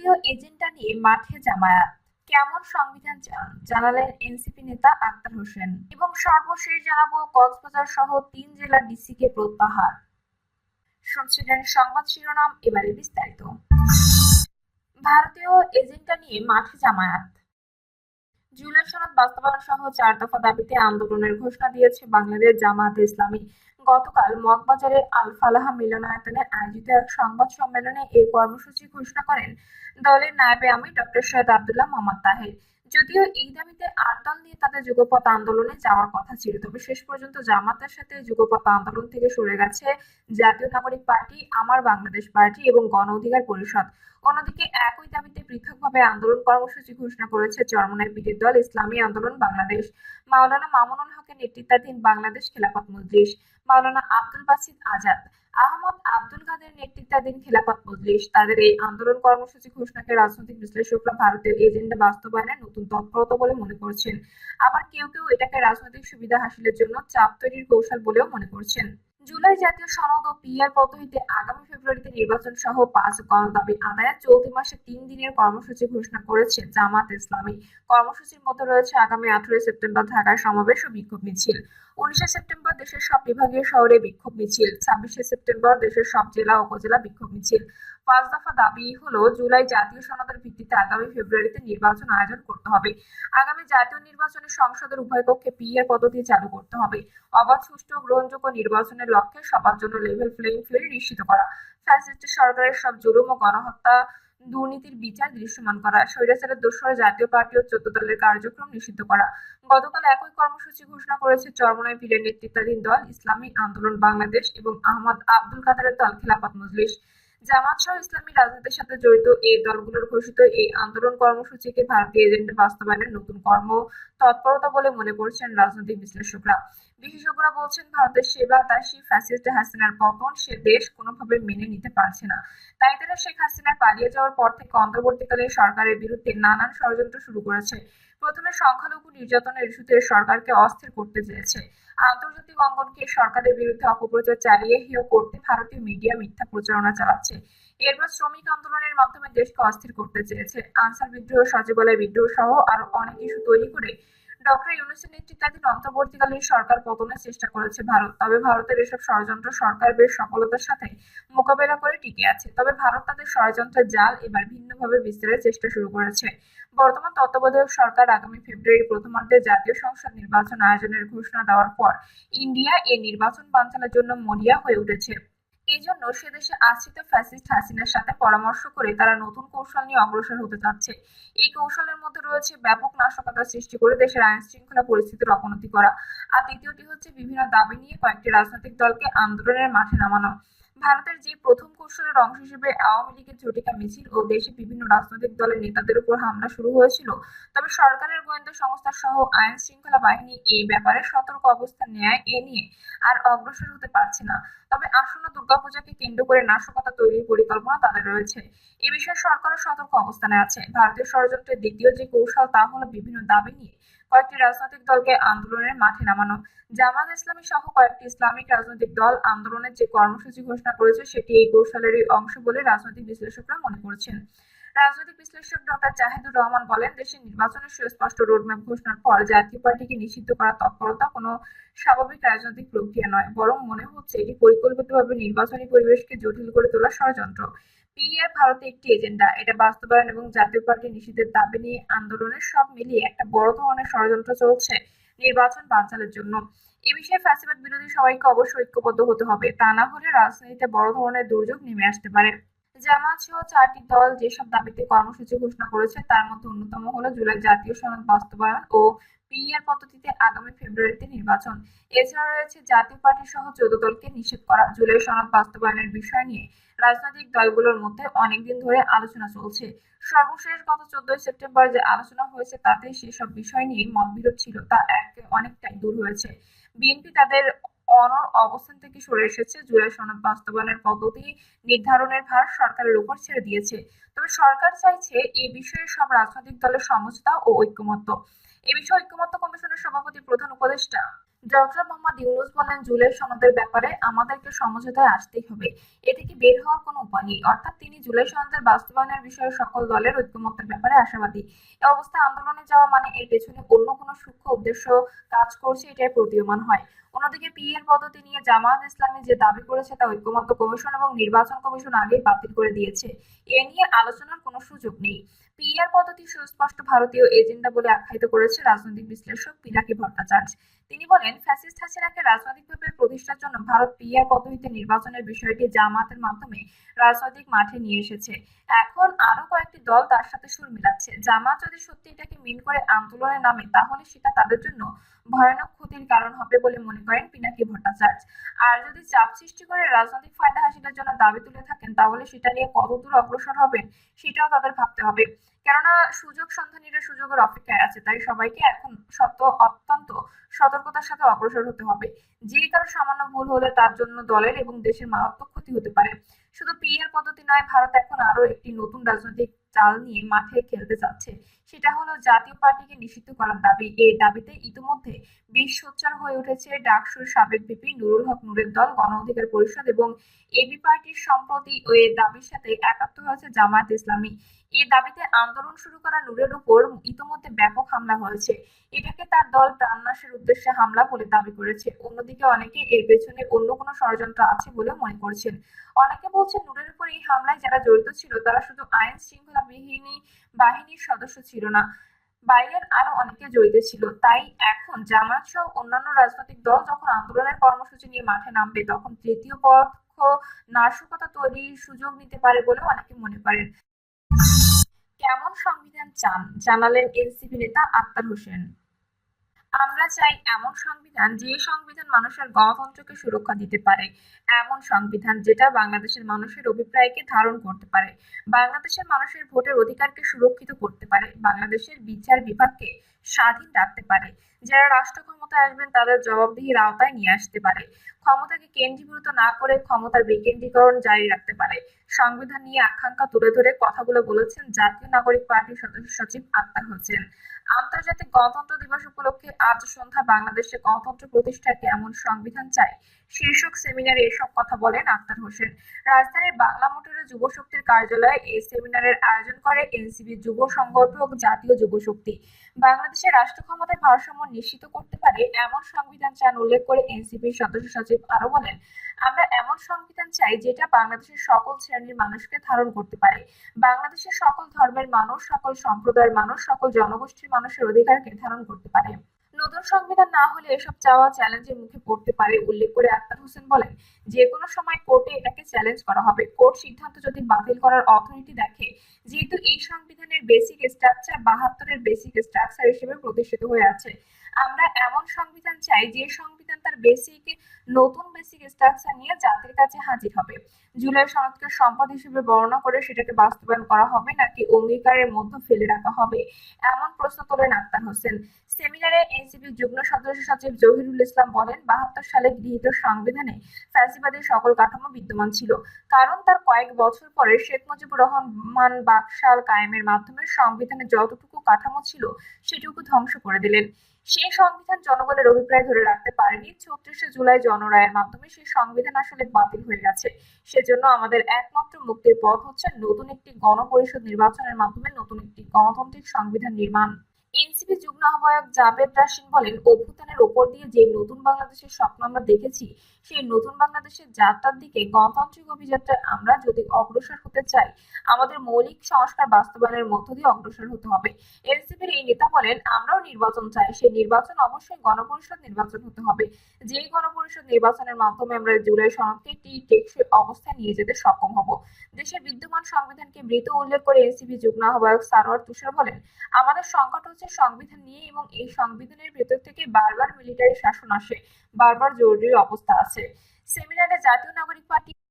ভারতীয় এজেন্ডা নিয়ে মাঠে জামায়াত। কেমন সংবিধান চান? জানালেন এনসিপি নেতা আক্তার হোসেন। এবং সর্বশেষ জানাব, কক্সবাজার সহ তিন জেলার ডিসিকে প্রত্যাহার। শুনছিলেন সংবাদ শিরোনাম, এবারে বিস্তারিত। ভারতীয় এজেন্ডা নিয়ে মাঠে জামায়াত। জুলাই সনদ বাস্তবায়ন সহ চার দফা দাবিতে আন্দোলনের ঘোষণা দিয়েছে বাংলাদেশ জামায়াত ইসলামী। গতকাল মগবাজারের আল ফালাহা মিলনায়তনে আয়োজিত এক সংবাদ সম্মেলনে এই কর্মসূচি ঘোষণা করেন দলের নায়েবে আমি ডক্টর সৈয়দ আবদুল্লাহ মোহাম্মদ তাহের। যদিও এই দাবিতে আট দল নিয়ে তাদের যুগপথ আন্দোলনে যাওয়ার কথা ছিল, তবে শেষ পর্যন্ত জামাতের সাথে যুগপথ আন্দোলন থেকে সরে গেছে জাতীয় নাগরিক পার্টি, আমার বাংলাদেশ পার্টি এবং গণ অধিকার পরিষদ। অন্যদিকে একই দাবিতে পৃথকভাবে আন্দোলন কর্মসূচি ঘোষণা করেছে চরমনায় পিটির দল ইসলামী আন্দোলন বাংলাদেশ। মাওলানা মামুনুল হকের নেতৃত্বাধীন বাংলাদেশ খেলাফত মজলিস মাওলানা আব্দুল বাসিদ আজাদ আহমদ আব্দুল কাদের নেতৃত্বাধীন খেলাফত মজলিস। তাদের এই আন্দোলন কর্মসূচি ঘোষণাকে রাজনৈতিক বিশ্লেষকরা ভারতের এজেন্ডা বাস্তবায়নের নতুন তৎপরতা বলে মনে করছেন। আবার কেউ কেউ এটাকে রাজনৈতিক সুবিধা হাসিলের জন্য চাপ তৈরির কৌশল বলেও মনে করছেন। জুলাই জাতীয় সনদ ও পিআর পদ্ধতিতে আগামী ফেব্রুয়ারিতে নির্বাচন সহ পাঁচ গণদাবি আদায়ে চলতি মাসে তিন দিনের কর্মসূচি ঘোষণা করেছে জামাত ইসলামী। কর্মসূচির মধ্যে রয়েছে আগামী আঠারোই সেপ্টেম্বর ঢাকায় সমাবেশ ও বিক্ষোভ মিছিল। উনিশে সেপ্টেম্বর দেশের সব বিভাগীয় শহরে বিক্ষোভ মিছিল। ছাব্বিশে সেপ্টেম্বর দেশের সব জেলা উপজেলা বিক্ষোভ মিছিল। পাঁচ দফা দাবি হলো, জুলাই জাতীয় সনদের ভিত্তিতে আগামী ফেব্রুয়ারিতে নির্বাচন আয়োজন করতে হবে। আগামী জাতীয় নির্বাচনে সংসদের উভয় কক্ষে পিআর পদ্ধতি চালু করতে হবে। অবাধ, সুষ্ঠু, গ্রহণযোগ্য নির্বাচনের লক্ষ্যে সবার জন্য লেভেল প্লেইং ফিল্ড নিশ্চিত করা। ফ্যাসিস্ট সরকারের সব জুলুম ও গণহত্যা দুর্নীতির বিচার দৃশ্যমান করা। স্বৈরাচারের দোসরা জাতীয় পার্টি ও চোদ্দ দলের কার্যক্রম নিষিদ্ধ করা। গতকাল একই কর্মসূচি ঘোষণা করেছে চরমনায় পীরের নেতৃত্বাধীন দল ইসলামী আন্দোলন বাংলাদেশ এবং আহমদ আব্দুল কাদারের দল খেলাফত মজলিস। জামাত সহ ইসলামী রাজনীতির সাথে জড়িত এই দলগুলোর ঘোষিত এই আন্দোলন কর্মসূচিকে ভারতীয় এজেন্ডা বাস্তবায়নের নতুন কর্ম তৎপরতা বলে মনে করছেন রাজনৈতিক বিশ্লেষকরা। বিশেষজ্ঞরা বলছেন, ভারতের সেবা দাসী ফ্যাসিস্ট হাসিনার পতন সে দেশ কোনোভাবে মেনে নিতে পারছে না। তাই তারা শেখ হাসিনার পালিয়ে যাওয়ার পর থেকে অন্তর্বর্তীকালে সরকারের বিরুদ্ধে নানান ষড়যন্ত্র শুরু করেছে। প্রথমে সংখ্যালঘু নির্যাতনের ইস্যুতে সরকারকে অস্থির করতে চেয়েছে। আন্তর্জাতিক অঙ্গনকে সরকারের বিরুদ্ধে অপপ্রচার চালিয়ে হেয় করতে ভারতীয় মিডিয়া মিথ্যা প্রচারণা চালাচ্ছে। এরপর শ্রমিক আন্দোলনের মাধ্যমে দেশকে অস্থির করতে চেয়েছে। আনসার বিদ্রোহ, সচিবালয় বিদ্রোহ সহ আরও অনেক ইস্যু তৈরি করে ডক্টর ইউনুসের নেতৃত্বাধীন অন্তর্বর্তীকালীন সরকার পতনের চেষ্টা করেছে ভারত। তবে ভারতের এসব ষড়যন্ত্র সরকার বেশ সফলতার সাথে মোকাবেলা করে টিকে আছে। তবে ভারত তাদের ষড়যন্ত্রের জাল এবার ভিন্নভাবে বিস্তারের চেষ্টা শুরু করেছে। বর্তমান তত্ত্বাবধায়ক সরকার আগামী ফেব্রুয়ারি প্রথমার্ধে জাতীয় সংসদ নির্বাচন আয়োজনের ঘোষণা দেওয়ার পর ইন্ডিয়া এ নির্বাচন বানচালের জন্য মরিয়া হয়ে উঠেছে। এই সে দেশে আশ্রিত ফ্যাসিস্ট হাসিনার সাথে পরামর্শ করে তারা নতুন কৌশল নিয়ে অগ্রসর হতে চাচ্ছে। এই কৌশলের মধ্যে রয়েছে ব্যাপক নাশকতা সৃষ্টি করে দেশের আইন শৃঙ্খলা পরিস্থিতির অবনতি করা। আর দ্বিতীয়টি হচ্ছে বিভিন্ন দাবি নিয়ে কয়েকটি রাজনৈতিক দলকে আন্দোলনের মাঠে নামানো। ভারতের যে প্রথম কৌশলের অংশ হিসেবে আওয়ামী লীগের ঝটিকা মিছিল ও দেশে বিভিন্ন রাজনৈতিক দলের নেতাদের উপর হামলা শুরু হয়েছিল। তবে সরকারের গোয়েন্দা সংস্থা সহ আইন শৃঙ্খলা বাহিনী এই ব্যাপারে সতর্ক অবস্থান নেয় এ নিয়ে আর অগ্রসর হতে পারছে না। তবে আসন্ন দুর্গাপূজাকে কেন্দ্র করে নাশকতা তৈরির পরিকল্পনা তাদের রয়েছে। এ বিষয়ে সরকারও সতর্ক অবস্থানে আছে। ভারতীয় ষড়যন্ত্রের দ্বিতীয় যে কৌশল তা হলো বিভিন্ন দাবি নিয়ে কয়েকটি রাজনৈতিক দলকে আন্দোলনের মাঠে নামানো। জামাত ইসলামী সহ কয়েকটি ইসলামিক রাজনৈতিক দল আন্দোলনের যে কর্মসূচি ঘোষণা করেছে, সেটি এই কৌশলেরই অংশ বলে রাজনৈতিক বিশ্লেষকরা মনে করছেন। রাজনৈতিক বিশ্লেষক ডক্টর জাহিদুর রহমান বলেন, দেশের নির্বাচনের সুস্পষ্ট রোডম্যাপ ঘোষণার পর জাতীয় পার্টিকে নিষিদ্ধ করার তৎপরতা কোনো স্বাভাবিক রাজনৈতিক প্রক্রিয়া নয়, বরং মনে হচ্ছে এটি পরিকল্পিতভাবে নির্বাচনী পরিবেশকে জটিল করে তোলা ষড়যন্ত্র। পিআর ভারতে একটি এজেন্ডা। এটা বাস্তবায়ন এবং জাতীয় পার্টি নিষিদ্ধের দাবি নিয়ে আন্দোলনের সব মিলিয়ে একটা বড় ধরনের ষড়যন্ত্র চলছে নির্বাচন বানচালের জন্য। এ বিষয়ে ফ্যাসিবাদ বিরোধী সবাইকে অবশ্যই ঐক্যবদ্ধ হতে হবে। তা না হলে রাজনীতিতে বড় ধরনের দুর্যোগ নেমে আসতে পারে। জামাত সহ চারটি দল যেসব দাবিতে কর্মসূচি ঘোষণা করেছে, তার মধ্যে অন্যতম হলো জুলাই জাতীয় সনদ বাস্তবায়ন ও পিআর পদ্ধতিতে আগামী ফেব্রুয়ারিতে নির্বাচন। এছাড়া রয়েছে জাতীয় পার্টি সহ চৌদ্দ দলকে নিষেধ করা। জুলাই সনদ বাস্তবায়নের বিষয় নিয়ে রাজনৈতিক দলগুলোর মধ্যে অনেকদিন ধরে আলোচনা চলছে। সর্বশেষ গত চোদ্দই সেপ্টেম্বর যে আলোচনা হয়েছে, তাতে সেসব বিষয় নিয়ে মতবিরোধ ছিল, তা এক অনেকটাই দূর হয়েছে। বিএনপি তাদের অনর অবস্থান থেকে সরে এসেছে। জুলাই সনদ বাস্তবায়নের পদ্ধতি নির্ধারণের ভার সরকারের উপর ছেড়ে দিয়েছে। তবে সরকার চাইছে এ বিষয়ে সব রাজনৈতিক দলের সমঝোতা ও ঐক্যমত্য। এ বিষয়ে ঐক্যমত্য কমিশনের সভাপতি প্রধান উপদেষ্টা ডক্টর মোহাম্মদ ইউনুস বলেন, জুলাই সনদের ব্যাপারে আমাদেরকে সমঝোতায় আসতেই হবে। এ থেকে বের হওয়ার কোনো উপায় নেই? অর্থাৎ তিনি জুলাই সনদের বাস্তবায়নের বিষয়ে সকল দলের ঐক্যমত্যের ব্যাপারে আশাবাদী। এ অবস্থায় আন্দোলনে যাওয়া মানে এর পেছনে অন্য কোনো সূক্ষ্ম উদ্দেশ্য কাজ করছে, এটাই প্রতীয়মান হয়। অন্যদিকে পিএর পদ্ধতি নিয়ে জামায়াত ইসলামী যে দাবি করেছে তা ঐক্যমত্য কমিশন এবং নির্বাচন কমিশন আগেই বাতিল করে দিয়েছে। এ নিয়ে আলোচনার কোনো সুযোগ নেই। পিআর পদ্ধতি সুস্পষ্ট ভারতীয় এজেন্ডা বলে আখ্যায়িত করেছে রাজনৈতিক বিশ্লেষক পিনাকি ভট্টাচার্য। তিনি বলেন, ফ্যাসিস্ট হাসিনাকে রাজনৈতিকভাবে প্রতিষ্ঠার জন্য ভারত পিআর পদ্ধতিতে নির্বাচনের বিষয়টি জামাতের মাধ্যমে রাজনৈতিক মাঠে নিয়ে এসেছে। এখন আরও কয়েকটি দল তার সাথে সুর মিলাচ্ছে। জামাত যদি সত্যি এটাকে মিন করে আন্দোলনে নামে, তাহলে সেটা তাদের জন্য ভয়ানক ক্ষতির কারণ হবে বলে মনে করেন পিনাকি ভট্টাচার্য। আর যদি চাপ সৃষ্টি করে রাজনৈতিক ফায়দা হাসিলের জন্য দাবি তুলে থাকেন, তাহলে সেটা নিয়ে কতদূর অগ্রসর হবেন সেটাও তাদের ভাবতে হবে। কেননা সুযোগ সন্ধানীরা সুযোগের অপেক্ষায় আছে, তাই সবাইকে এখন সত্য অত্যন্ত সতর্কতার সাথে অগ্রসর হতে হবে। যে কারও সামান্য ভুল হলে তার জন্য দলের এবং দেশের মারাত্মক ক্ষতি হতে পারে। শুধু পিআর পদ্ধতি নয়, ভারত এখন আরও একটি নতুন রাজনৈতিক চাল নিয়ে মাঠে খেলতে যাচ্ছে। সেটা হলো জাতীয় পার্টিকে নিষিদ্ধ করার দাবি। এই দাবিতে ইতিমধ্যে বেশ সোচ্চার হয়ে উঠেছে ডাকসুর সাবেক ভিপি নুরুল হক নুরের দল, গণ অধিকার পরিষদ এবং এবি পার্টির সম্প্রতি ওই দাবির সাথে একাত্ম হয়েছে জামায়াত ইসলামী। এই দাবিতে আন্দোলন শুরু করা নূরের উপর ইতোমধ্যে ব্যাপক হামলা হয়েছে। এটাকে তার দল প্রাণনাশের উদ্দেশ্যে হামলা বলে দাবি করেছে। অন্যদিকে অনেকে এর পেছনে অন্য কোনো ষড়যন্ত্র আছে বলে মনে করছেন। অনেকে বলছেন নূরের উপর এই হামলায় যারা জড়িত ছিল, তারা শুধু আইন শৃঙ্খলা বিহীনী বাহিনীর সদস্য ছিল না, বাইরের আরও অনেকে জড়িত ছিল। তাই এখন জামায়াত সহ অন্যান্য রাজনৈতিক দল যখন আন্দোলনের কর্মসূচি নিয়ে মাঠে নামবে, তখন তৃতীয় পক্ষ নাশকতা তৈরির সুযোগ নিতে পারে বলেও অনেকে মনে করেন। কেমন সংবিধান চান জানালেন এনসিপি নেতা আক্তার হোসেন। চাই এমন সংবিধান যে সংবিধান মানুষের গণতন্ত্রকে সুরক্ষা দিতে পারে। এমন সংবিধান যেটা বাংলাদেশের মানুষের অভিপ্রায়কে ধারণ করতে পারে। বাংলাদেশের মানুষের ভোটের অধিকারকে সুরক্ষিত করতে পারে। বাংলাদেশের বিচার বিভাগকে স্বাধীন রাখতে পারে। যারা রাষ্ট্র ক্ষমতায় আসবেন, তাদের জবাবদিহির আওতায় নিয়ে আসতে পারে। ক্ষমতাকে কেন্দ্রীভূত না করে ক্ষমতার বিকেন্দ্রীকরণ জারি রাখতে পারে। সংবিধান নিয়ে আকাঙ্ক্ষা তুলে ধরে কথাগুলো বলেছেন জাতীয় নাগরিক পার্টির সদস্য সচিব আক্তার হোসেন। আন্তর্জাতিক গণতন্ত্র দিবস উপলক্ষে আজ সন্ধ্যা বাংলাদেশে গণতন্ত্র প্রতিষ্ঠাকে এমন সংবিধান চাই? শীর্ষক সেমিনারে এসব কথা বলেন আক্তার হোসেন। রাজধানীর বাংলা মোটরের যুব শক্তির কার্যালয়ে এই সেমিনারের আয়োজন করে এনসিবি যুব সংগঠক জাতীয় যুব শক্তি। বাংলাদেশের রাষ্ট্র ক্ষমতায় ভারসাম্য নিশ্চিত করতে পারে এমন সংবিধান চান উল্লেখ করে এনসিপির সদস্য সচিব আরও বলেন আমরা এমন সংবিধান চাই যেটা বাংলাদেশের সকল শ্রেণির মানুষকে ধারণ করতে পারে। বাংলাদেশের সকল ধর্মের মানুষ, সকল সম্প্রদায়ের মানুষ, সকল জনগোষ্ঠীর মানুষের অধিকারকে ধারণ করতে পারে। নতুন সংবিধান না হলে এসব চাওয়া চ্যালেঞ্জের মুখে পড়তে পারে, উল্লেখ করে আক্তার হোসেন বলেন। যে কোনো সময় কোর্টে এটাকে চ্যালেঞ্জ করা হবে। কোর্ট সিদ্ধান্ত যদি বাতিল করার অথরিটি দেখে, যেহেতু এই সংবিধানের বেসিক স্ট্রাকচার বাহাত্তরের বেসিক স্ট্রাকচার হিসেবে প্রতিষ্ঠিত হয়ে আছে, আমরা এমন সংবিধান চাই যে সংবিধান তার বেসিক নতুন বেসিক স্ট্রাকচার নিয়ে জাতির কাছে হাজির হবে। জুলাই সনদকে সম্পদ হিসেবে বর্ণনা করে সেটাকে বাস্তবায়ন করা হবে নাকি অঙ্গীকারের মধ্যে ফেলে রাখা হবে? এমন প্রশ্ন তোলেন আক্তার হোসেন। সেমিনারে এনসিপি যুগ্ম সদস্য সচিব জহিরুল ইসলাম বলেন, বাহাত্তর সালে গৃহীত সংবিধানে ফ্যাসিবাদের সকল কাঠামো বিদ্যমান ছিল। কারণ তার কয়েক বছর পরে শেখ মুজিবুর রহমান বাকশাল কায়েমের মাধ্যমে সংবিধানে যতটুকু কাঠামো ছিল, সেটুকু ধ্বংস করে দিলেন। সেই সংবিধান জনগণের অভিপ্রায় ধরে রাখতে পারেনি। ছত্রিশে জুলাই জনরায়ের মাধ্যমে সেই সংবিধান আসলে বাতিল হয়ে গেছে। সেজন্য আমাদের একমাত্র মুক্তির পথ হচ্ছে নতুন একটি গণপরিষদ নির্বাচনের মাধ্যমে নতুন একটি গণতান্ত্রিক সংবিধান নির্মাণ এনসিপি যুগ্ম আহ্বায়ক জাবেদ রাশিন বলেন, অভ্যুত্থানের ওপর দিয়ে যে নতুন বাংলাদেশের স্বপ্ন আমরা দেখেছি, সেই নতুন বাংলাদেশের যাত্রার দিকে গণতান্ত্রিক অভিযাত্রায় আমরা যদি অগ্রসর হতে চাই, আমাদের মৌলিক সংস্কার বাস্তবায়নের মধ্য দিয়ে অগ্রসর হতে হবে। এনসিপির এই নেতা বলেন, আমরাও নির্বাচন চাই, সেই নির্বাচন অবশ্যই গণপরিষদ নির্বাচন হতে হবে। যেই গণপরিষদ নির্বাচনের মাধ্যমে আমরা জুলাই সনদকে একটি টেকসই অবস্থায় নিয়ে যেতে সক্ষম হব। দেশের বিদ্যমান সংবিধানকে মৃত উল্লেখ করে এনসিপি যুগ্ম আহ্বায়ক সারোয়ার তুষার বলেন, আমাদের সংকট হচ্ছে সংবিধান নিয়ে এবং এই সংবিধানের ভেতর থেকে বারবার মিলিটারি শাসন আসে, বারবার জরুরি অবস্থা আছে। সেমিনারে জাতীয় নাগরিক পার্টি